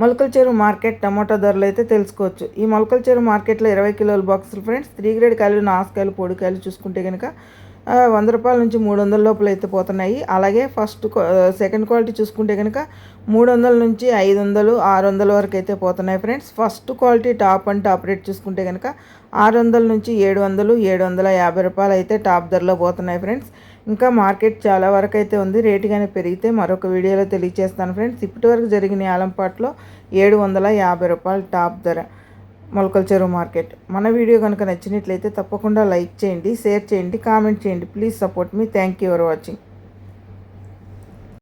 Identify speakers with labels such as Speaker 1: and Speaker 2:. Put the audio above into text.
Speaker 1: మొలకల చెరువు మార్కెట్ టమాటా ధరలు అయితే తెలుసుకోవచ్చు. ఈ మొలకల చెరువు మార్కెట్లో ఇరవై కిలోల బాక్సులు ఫ్రెండ్స్ త్రీ గ్రేడ్ కాయలు నాసుకాయలు పొడికాయలు చూసుకుంటే కనుక వంద రూపాయల నుంచి మూడు వందల లోపల అయితే పోతున్నాయి. అలాగే ఫస్ట్ సెకండ్ క్వాలిటీ చూసుకుంటే కనుక మూడు వందల నుంచి ఐదు వందలు ఆరు వందల వరకు అయితే పోతున్నాయి friends first quality top and top rate చూసుకుంటే కనుక ఆరు వందల నుంచి ఏడు వందలు ఏడు వందల యాభై రూపాయలు అయితే టాప్ ధరలో పోతున్నాయి ఫ్రెండ్స్ ఇంకా మార్కెట్ చాలా వరకు అయితే ఉంది. రేటు కానీ పెరిగితే మరొక వీడియోలో తెలియజేస్తాను ఫ్రెండ్స్. ఇప్పటి వరకు జరిగిన ఆలంపాట్లో ఏడు వందల యాభై రూపాయలు టాప్ ధర మొలకల చెరువు మార్కెట్. మన వీడియో కనుక నచ్చినట్లయితే తప్పకుండా లైక్ చేయండి షేర్ చేయండి కామెంట్ చేయండి. Please support me. Thank you for watching.